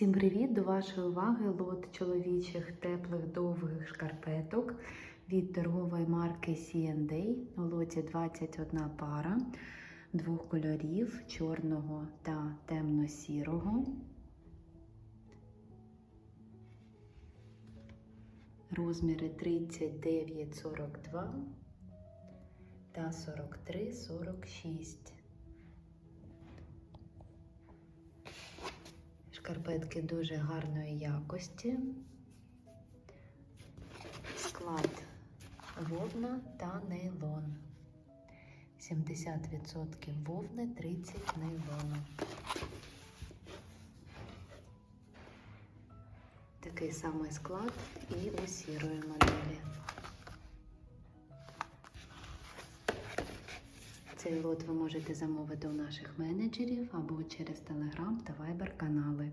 Всім привіт! До вашої уваги лот чоловічих теплих довгих шкарпеток від торгової марки C&A. У лоті 21 пара двох кольорів чорного та темно-сірого. Розміри 39-42 та 43-46. Шкарпетки дуже гарної якості. Склад вовна та нейлон. 70% вовни, 30 нейлону. Такий самий склад і у сірої моделі. Цей лот ви можете замовити у наших менеджерів або через Telegram та Viber канали.